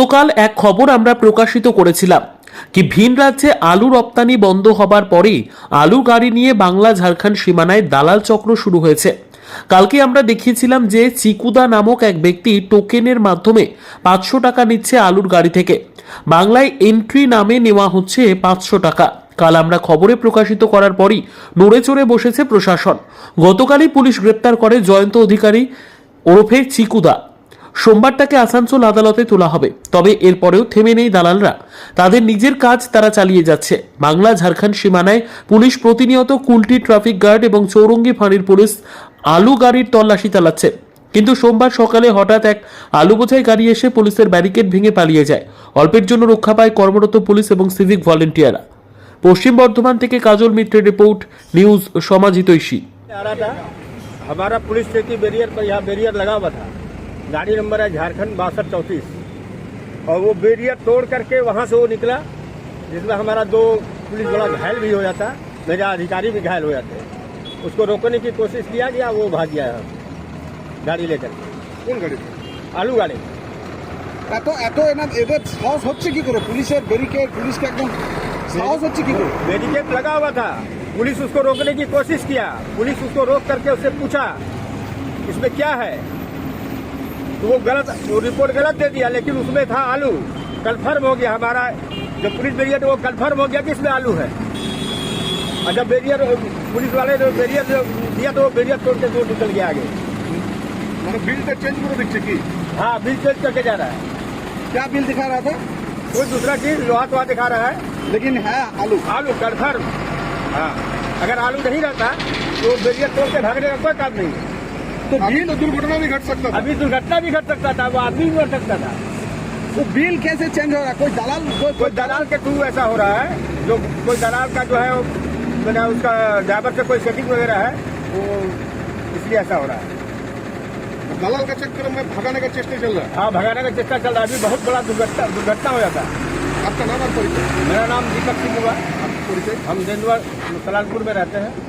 গতকাল এক খবর আমরা প্রকাশিত করেছিলাম কি ভিন রাজ্যে আলু রপ্তানি বন্ধ হবার পরেই আলু গাড়ি নিয়ে বাংলা ঝাড়খণ্ড সীমানায় দালাল চক্র শুরু হয়েছে। কালকে আমরা দেখিয়েছিলাম যে চিকুদা নামক এক ব্যক্তি টোকেনের মাধ্যমে পাঁচশো টাকা নিচ্ছে আলুর গাড়ি থেকে। বাংলায় এন্ট্রি নামে নেওয়া হচ্ছে পাঁচশো টাকা। কাল আমরা খবরে প্রকাশিত করার পরই নড়ে চড়ে বসেছে প্রশাসন। গতকালই পুলিশ গ্রেপ্তার করে জয়ন্ত অধিকারী ওরফে চিকুদা। সোমবার তাকে আসানসোল আদালতে তোলা হবে তবে এরপরেও থেমে নেই দালালরা তাদের নিজের কাজ তারা চালিয়ে যাচ্ছে বাংলা ঝাড়খণ্ড সীমানায় পুলিশ প্রতিনিয়ত কুলটি ট্রাফিক গার্ড এবং চৌরঙ্গি ফাঁড়ির পুলিশ আলু গাড়ির তল্লাশি চালাচ্ছে কিন্তু সোমবার সকালে হঠাৎ এক আলু বোঝাই গাড়ি এসে পুলিশের ব্যারিকেড ভেঙে পালিয়ে যায় অল্পের জন্য রক্ষা পায় কর্মরত পুলিশ এবং সিভিক ভলেন্টিয়াররা পশ্চিম বর্ধমান থেকে কাজল মিত্রের রিপোর্ট নিউজ সমাজিতৈষী आ रहा था हमारा पुलिस चौकी बैरियर पर यहाँ बैरियर लगा हुआ था गाड़ी नंबर है झारखंड बासठ चौंतीस और वो बैरियर तोड़ करके वहाँ से वो निकला जिसमें हमारा दो पुलिस वाला घायल भी हो जाता मेरा अधिकारी भी घायल हो जाते उसको रोकने की कोशिश किया गया वो भाग गया है गाड़ी लेकर কোন গাড়িতে आलू गाड़ी এত এত এনা- এদের সাহস হচ্ছে কি করে পুলিশের ব্যারিকেড পুলিশকে একদম সাহস হচ্ছে কি করে बैरिकेड लगा हुआ था पुलिस उसको रोकने की कोशिश किया पुलिस उसको रोक करके उससे पूछा इसमें क्या है तो वो गलत वो रिपोर्ट गलत दे दिया लेकिन उसमें था आलू। कन्फर्म हो गया हमारा जो पुलिस बैरियर वो कन्फर्म हो गया कि इसमें आलू है। और जब बैरियर पुलिस वाले जो बैरियर दिया तो वो बैरियर तोड़ के दूर निकल गया आगे। मतलब बिल तो चेंज तो करो दिखे की। हाँ बिल चेंज करके जा रहा है। क्या बिल दिखा रहा था? कोई दूसरा चीज़ लोहा तोहा दिखा रहा है। लेकिन है आलू। आलू कन्फर्म हाँ अगर आलू नहीं रहता तो बैरियर तोड़ के भागने का कोई काम नहीं है। तो बिल तो दुर्घटना भी घट सकता था। अभी दुर्घटना भी घट सकता था वो आदमी भी मर सकता था। तो बिल कैसे चेंज हो रहा है? कोई दलाल कोई कोई दलाल के थ्रू ऐसा हो रहा है जो कोई दलाल का जो है मैंने उसका ड्राइवर से कोई सेटिंग वगैरह है वो इसलिए ऐसा हो रहा है। दलाल का चक्कर में भगाने का चेष्टा चल रहा है। हाँ भगाने का चेष्टा चल रहा है। अभी बहुत बड़ा दुर्घटना दुर्घटना हो जाता है। आपका नाम और परिचय? मेरा नाम दीपक सिंह हुआ। परिचय? हम देंदुआ सलालपुर में रहते हैं।